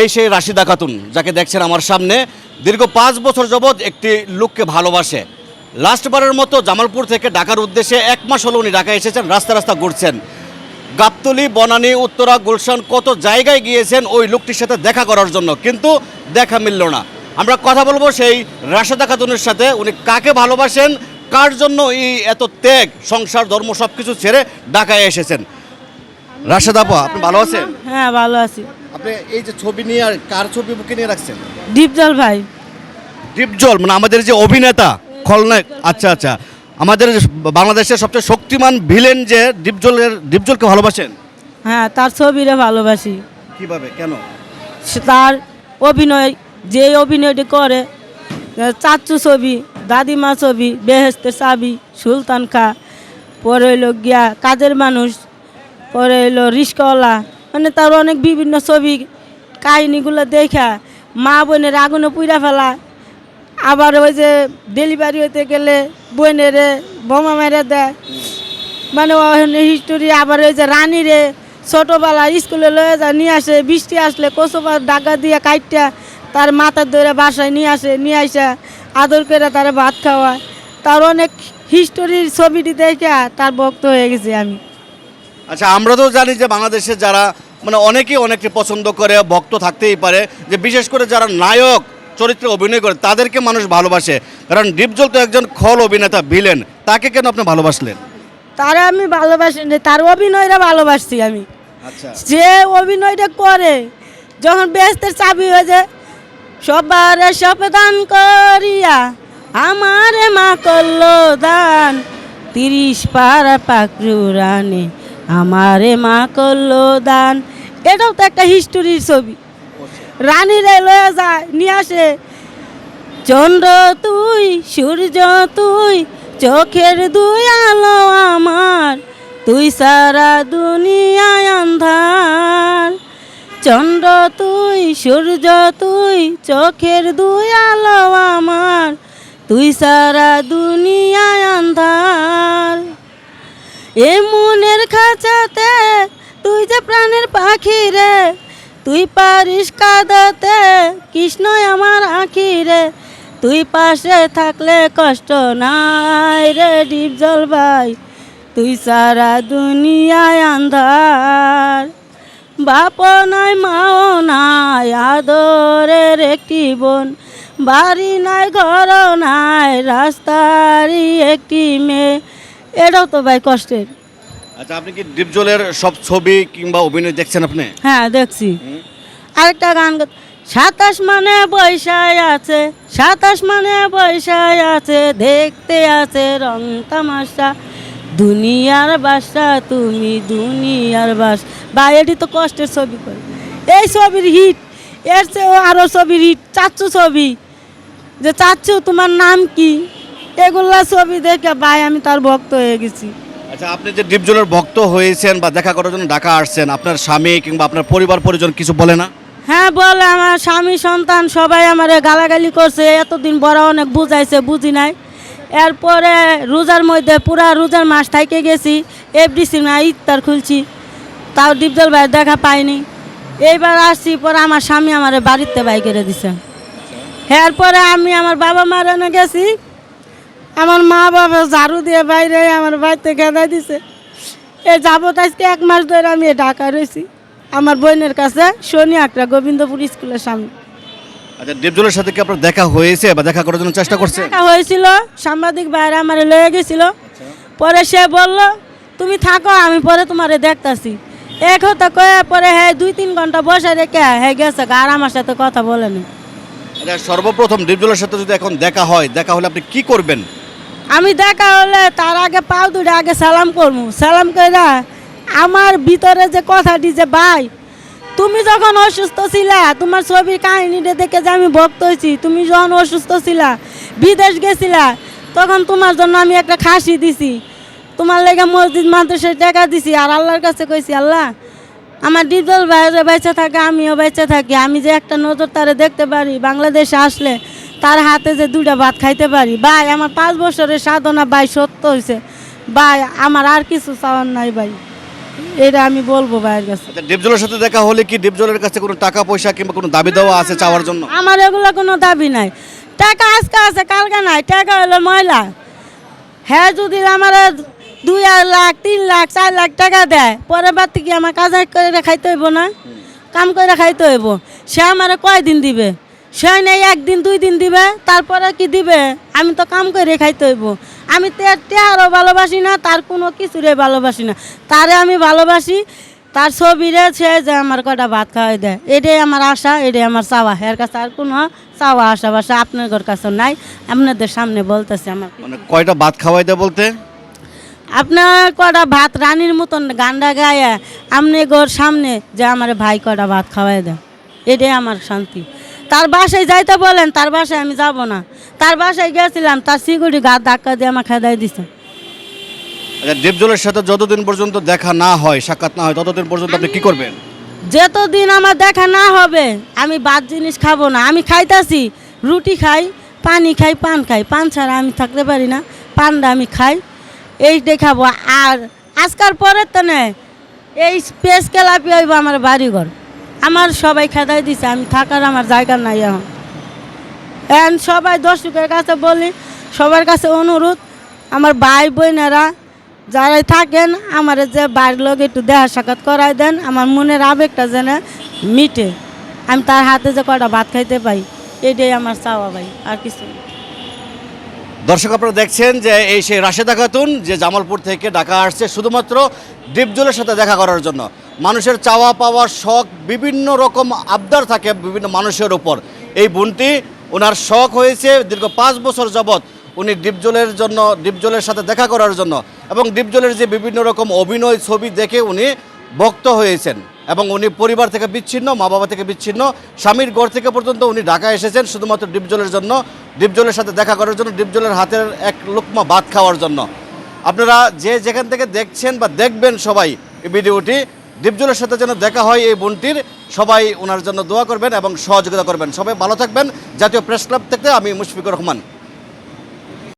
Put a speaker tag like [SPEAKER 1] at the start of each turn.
[SPEAKER 1] এই সেই রাশিদা খাতুন, যাকে দেখছেন আমার সামনে, দীর্ঘ পাঁচ বছর যাবৎ একটি লোককে ভালোবাসে। লাস্টবারের মতো জামালপুর থেকে ঢাকার উদ্দেশ্যে এক মাস হলো উনি ঢাকায় এসেছেন, রাস্তা রাস্তা ঘুরছেন। গাবতলি, বনানী, উত্তরা, গুলশান, কত জায়গায় গিয়েছেন ওই লোকটির সাথে দেখা করার জন্য, কিন্তু দেখা মিলল না। আমরা কথা বলব সেই রাশেদা খাতুনের সাথে, উনি কাকে ভালোবাসেন, কার জন্য এই এত ত্যাগ, সংসার, ধর্ম সব কিছু ছেড়ে ঢাকায় এসেছেন। রাশেদা আপা, আপনি ভালো আছেন?
[SPEAKER 2] হ্যাঁ ভালো আছি।
[SPEAKER 1] আপনি এই যে ছবি নিয়ে আর কার ছবি বুকে নিয়ে রাখছেন?
[SPEAKER 2] দীপজল ভাই।
[SPEAKER 1] দীপজল মানে আমাদের যে অভিনেতা খলনায়ক আচ্ছা আচ্ছা। আমাদের বাংলাদেশের সবচেয়ে শক্তিমান ভিলেন যে দীপজলের দীপজলকে ভালোবাসেন?
[SPEAKER 2] হ্যাঁ তার ছবিরে ভালোবাসি।
[SPEAKER 1] কীভাবে? কেন?
[SPEAKER 2] সে তার অভিনয় যে অভিনয়টি করে চাচ্চু ছবি দাদিমা ছবি বেহেস্তের চাবি সুলতান খা পরে হইল গিয়া কাজের মানুষ পরে হইল রিস্কওয়ালা মানে তার অনেক বিভিন্ন ছবি, কাহিনিগুলো দেখা। মা বোনের আগুনে পুইরা ফেলা। আবার ওই যে ডেলিভারি হতে গেলে বোনেরে বোমা মেরে দেয়। মানে হিস্টোরি আবার ওই যে রানীরে ছোটোবেলা স্কুলে লয়ে যা নিয়ে আসে, বৃষ্টি আসলে কচুপার ডাকা দিয়ে কাইটটা তার মাথার ধরে বাসায় নিয়ে আসে, নিয়ে আসা আদর করে তার ভাত খাওয়ায়। তার অনেক হিস্টোরির ছবিটি দেখে তার ভক্ত হয়ে গেছি আমি।
[SPEAKER 1] আচ্ছা আমরা তো জানি যে বাংলাদেশে যারা মানে অনেকেই অনেককে পছন্দ করে ভক্ত থাকতেই পারে যে বিশেষ করে যারা নায়ক চরিত্রে অভিনয় করে তাদেরকে মানুষ ভালোবাসে। কারণ দীপজল তো একজন খল অভিনেতা ভিলেন। তাকে কেন আপনি ভালোবাসলেন?
[SPEAKER 2] তারা আমি ভালোবাসি তার অভিনয়টা ভালোবাসছি আমি।
[SPEAKER 1] আচ্ছা।
[SPEAKER 2] যে অভিনয়টা করে যখন ব্যস্তের চাবি হয়ে যায় সবার সপদান করিয়া আমারে মা করল দান। তিরিশ পাড়া পাকড়ু রানে আমারে মা করল দান। এটাও তো একটা হিস্টোরির ছবি। রানীরে লয়ে যায়, নিয়ে আসে, চন্দ্র তুই, সূর্য তুই, চোখের দুই আলো আমার, তুই সারা দুনিয়ায় আন্ধার চন্দ্র তুই, সূর্য তুই, চোখের দুই আলো আমার, তুই সারা দুনিয়ায় আন্ধার এ মনের খাঁচাতে, তুই যে প্রাণের পাখি রে, তুই পারিস কাঁদাতে কৃষ্ণ আমার আঁখি রে। তুই পাশে থাকলে কষ্ট নাই রে ডিপ জল ভাই, তুই সারা দুনিয়ায় আন্ধার। বাপ নাই, মাও নাই, আদরের একটি বোন, বাড়ি নাই ঘর নাই, রাস্তারই একটি মেয়ে। এটাও তো ভাই কষ্টের।
[SPEAKER 1] আচ্ছা আপনি কি দীপজলের সব ছবি কিংবা অভিনয় দেখছেন আপনি?
[SPEAKER 2] হ্যাঁ দেখছি। আরেকটা গান সাতাশ মানে বৈশায় আছে সাতাশ মানে বৈশায় আছে দেখতে আছে রং তামাশা। দুনিয়ার বাসা তুমি দুনিয়ার বাস। বা এটি তো কষ্টের ছবি করে এই ছবির হিট এর চেয়েও আরও ছবির হিট চাচ্ছু ছবি। যে চাচ্ছু তোমার নাম কি? এগুলা ছবি দেখে ভাই আমি তার ভক্ত হয়ে গেছি।
[SPEAKER 1] আচ্ছা আপনি যে দীপজলের ভক্ত হয়েছেন বা দেখা করার জন্য ঢাকা আসছেন আপনার স্বামী কিংবা আপনার পরিবার পরিজন কিছু বলে না?
[SPEAKER 2] হ্যাঁ বলে আমার স্বামী সন্তান সবাই আমারে গালাগালি করছে এতদিন বড় অনেক বুঝাইছে বুঝি নাই। এরপরে রোজার মধ্যে পুরা রোজার মাস থাইকে গেছি এফডিসি না ইফতার খুলছি। তাও ডিপজল ভাই দেখা পাইনি। এইবার আসছি পরে আমার স্বামী আমার বাড়িতে বাই করে দিছে। এরপরে আমি আমার বাবা মার এনে গেছি আমার মা বাবা ঝাড়ু দিয়ে বাইরে আমার বাড়িতে খেদাই দিছে। এই যাবত আজকে এক মাস ধরে আমি ঢাকা রয়েছি। আমার বোনের কাছে শনি একটা গোবিন্দপুর স্কুলের সামনে।
[SPEAKER 1] আচ্ছা দীপজলের সাথে কি আপনার দেখা হয়েছে বা দেখা করার জন্য চেষ্টা করছেন
[SPEAKER 2] দেখা হয়েছিল সাংবাদিক বাইরে আমার লয়ে গেছিল। পরে সে বলল তুমি থাকো আমি পরে তোমারে দেখতাছি। এক হতে কয়ে পরে হ্যাঁ দুই তিন ঘণ্টা বসে রেখে হ্যাঁ গেছে আর আমার সাথে কথা বলেনি
[SPEAKER 1] আচ্ছা সর্বপ্রথম দীপজলের সাথে যদি এখন দেখা হয় দেখা হলে আপনি কি করবেন?
[SPEAKER 2] আমি দেখা হলে তার আগে পাও দুটো আগে সালাম করব সালাম কইরা আমার ভিতরে যে কথাটি যে, ভাই, তুমি যখন অসুস্থ ছিলা, তোমার ছবির কাহিনীটা দেখে যে আমি ভক্ত হয়েছি, তুমি যখন অসুস্থ ছিলা, বিদেশ গেছিলা, তখন তোমার জন্য আমি একটা খাসি দিছি। তোমার লেগে মসজিদ, মাদ্রাসায় টাকা দিছি আর আল্লাহর কাছে কইছি, আল্লাহ, আমার ডিপজল বাইরে বেঁচে থাকে, আমিও বেঁচে থাকি। আমি যে একটা নজর তারে দেখতে পারি, বাংলাদেশে আসলে তার হাতে যে দুইটা ভাত খাইতে পারি। ভাই আমার পাঁচ বছরের সাধনা ভাই সত্য হয়েছে ভাই আমার আর কিছু চাওয়ার নাই ভাই। এটা আমি বলব ভাইয়ের কাছে।
[SPEAKER 1] আচ্ছা ডিপজলের সাথে দেখা হলে কি ডিপজলের কাছে কোনো টাকা পয়সা কিংবা কোনো দাবি দেওয়া আছে চাওয়ার জন্য?
[SPEAKER 2] আমার এগুলো কোনো দাবি নাই। টাকা আজকে আছে কালকে নাই। টাকা হলো ময়লা। হ্যাঁ যদি আমার দুই লাখ তিন লাখ চার লাখ টাকা দেয় পরের বার থেকে আমার কাজ করে খাইতে হইব না। কাম করে খাইতে হইব। সে আমার কয়দিন দিবে? সে নেই একদিন দুই দিন দিবে তারপরে কি দিবে? আমি তো কাম করে খাইতে হইব। আমি টেহারও ভালোবাসি না তার কোনো কিছুরে ভালোবাসি না। তারে আমি ভালোবাসি তার ছবিরে সে যে আমার কটা ভাত খাওয়াই দেয়। এটাই আমার আশা এটাই আমার চাওয়া। এর কাছে আর কোনো চাওয়া আশা বাসা আপনাদের কাছে নাই। আপনাদের সামনে বলতেছি আমার
[SPEAKER 1] মানে কয়টা ভাত খাওয়াই দেয় বলতে?
[SPEAKER 2] আপনার কটা ভাত রানীর মতন গান্ডা গায়ে আপনি গোর সামনে যে আমার ভাই কটা ভাত খাওয়াই দেয়। এটাই আমার শান্তি। তার বাসায় যাইতে বলেন তার বাসায় আমি যাব না। তার বাসায় গেছিলাম তার সিকিউরিটি গাছ ধাক্কা দিয়ে আমার খেদাই দিছে।
[SPEAKER 1] আচ্ছা ডিপজলের সাথে যতদিন পর্যন্ত দেখা না হয় সাক্ষাৎ না হয় ততদিন পর্যন্ত আপনি কি করবেন?
[SPEAKER 2] যতদিন আমার দেখা না হবে আমি বাদ জিনিস খাব না। আমি খাইতাছি রুটি খাই পানি খাই পান খাই। পান ছাড়া আমি থাকতে পারি না পানটা আমি খাই এই দেখাবো। আর আজকাল পরের তো নেই এই স্পেস কেলাপি হইব আমার বাড়িঘর। আমার সবাই খেদাই দিছে, আমি থাকার আমার জায়গা নাই এখন। এখন সবাই দর্শকের কাছে বলি, সবার কাছে অনুরোধ, আমার ভাই বোনেরা যারাই থাকেন, আমার যে বাড়ির লোক একটু দেখা সাক্ষাৎ করাই দেন, আমার মনের আবেগটা যেন মিটে। আমি তার হাতে যে কটা ভাত খাইতে পাই, এটাই আমার চাওয়া ভাই, আর কিছু।
[SPEAKER 1] দর্শক আপনারা দেখছেন যে এই সেই রাশেদা খাতুন যে জামালপুর থেকে ঢাকা আসছে শুধুমাত্র ডিপজলের সাথে দেখা করার জন্য। মানুষের চাওয়া পাওয়ার শখ বিভিন্ন রকম আবদার থাকে বিভিন্ন মানুষের ওপর এই বোনটি ওনার শখ হয়েছে দীর্ঘ পাঁচ বছর যাবৎ উনি ডিপজলের জন্য, ডিপজলের সাথে দেখা করার জন্য এবং ডিপজলের যে বিভিন্ন রকম অভিনয় ছবি দেখে উনি ভক্ত হয়েছেন এবং উনি পরিবার থেকে বিচ্ছিন্ন, মা বাবা থেকে বিচ্ছিন্ন, স্বামীর ঘর থেকে পর্যন্ত উনি ঢাকা এসেছেন শুধুমাত্র ডিপজলের জন্য, ডিপজলের সাথে দেখা করার জন্য, ডিপজলের হাতের এক লোকমা ভাত খাওয়ার জন্য। আপনারা যে যেখান থেকে দেখছেন বা দেখবেন সবাই এই ভিডিওটি ডিপজলের সাথে যেন দেখা হয় এই বোনটির, সবাই ওনার জন্য দোয়া করবেন এবং সহযোগিতা করবেন। সবাই ভালো থাকবেন। জাতীয় প্রেস ক্লাব থেকে আমি মুশফিকুর রহমান।